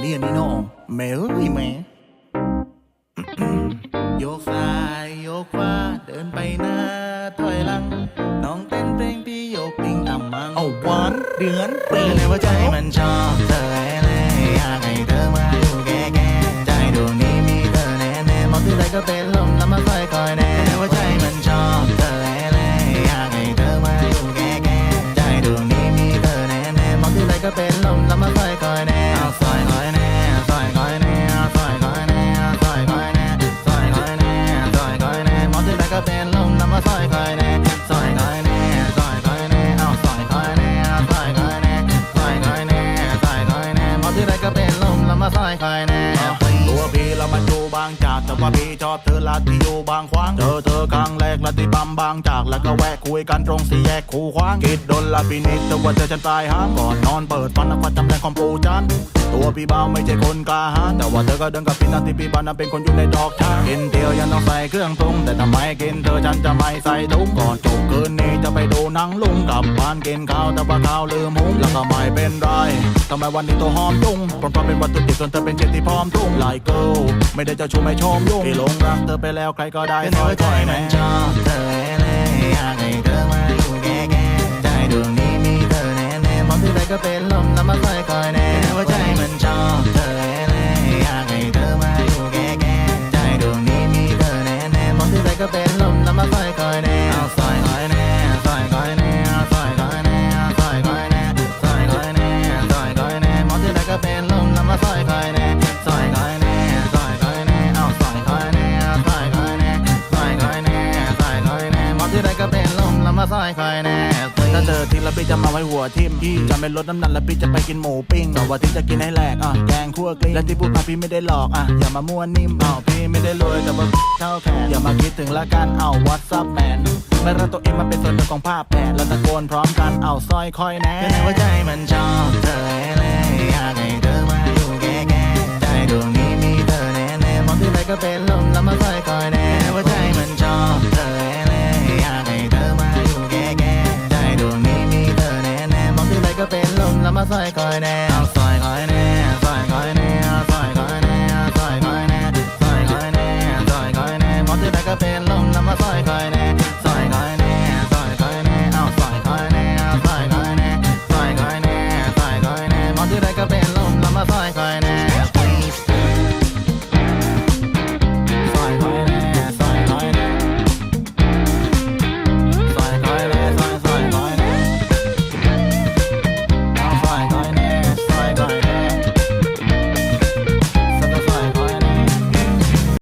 เรียนี่น้องแม่เอ้ยแม่โยกซ้ายโยกขวาเดินไปหน้าถอยหลัง น้องเต้นเพลงพี่โยกติงตามมังเอาหวานเดือนปีในว่าใจมันชอบเธอแน่ๆอยากให้เธอมาอยู่แก่ๆใจดวงนี้มีเธอแน่ๆมองที่ไหนก็เป็นลมแล้วมาคอยคอยแน่ว่า มแล้วมาซอยคยแน่ตัวพี่เรามาอยู่บางจากแต่ว่าพี่ชอบเธอลาที่อยู่บางขวางเจอเธอครั้งแรกลัดที่ปั๊มบางจากแล้วก็แวะคุยกันตรงสี่แยกคูขวางคิดโดนละพินิจแต่ว่าเธอฉันตายหางก่อนนอนเปิดฟันนักวัดจำแรงของปูจันตัวพี่เบาไม่ใช่คนกล้าหาญแต่ว่าเธอก็เดินกับพี่นาที่พี่บ้านนั้นเป็นคนอยู่ในดอกชางกินเดียวยังต้องใส่เครื่องปรุงแต่ทำไมกินเธอฉันจะไม่ใส่ถุงก่อนจบคืนนี้จะไปดูหนังลุงกลับบ้านกินข้าวแต่ว่าข้าวลืมหุงแล้วก็ไม่เป็นไรทำไมวันนี้ตัวหอมจุงเพราะเพราะเป็นวัตถุดิบส่วนเธอเป็นเจที่พร้อมทุ่งไลเกิลไม่ได้เจะชูไม่ชมยุ่งที่หลงรักเธอไปแล้วใครก็ได้ซอยคอยแม่ชอบเธอแน่อยากให้เธอมา แล้วมาซอยคอยแน่ถ้าเจอทีละพี่จะมาไว้หัวทิ่มจะไม่ลดน้ำหนักแล้วพี่จะไปกินหมูปิ้งแต่ว่าที่จะกินให้แหลกอะแกงคั่วกลิ้งและที่พูดมาพี่ไม่ได้หลอกอะอย่ามามั่วนิ่มอ้าพี่ไม่ได้รวยแต่ว่าเท่าแขนอย่ามาคิดถึงละกันเอาวัดซับแมนไม่รักตัวเองมาเป็นส่วนหนึ่งของภาพแผนแล้วตะโกนพร้อมกันเอาซอยคอยแน่ว่าใจมันชอบเธอแน่อยากให้เธอมาอยู่แก่ๆใจดวงนี้มีเธอแน่แน่ๆมองที่ไหนก็เป็นลมแล้ doing.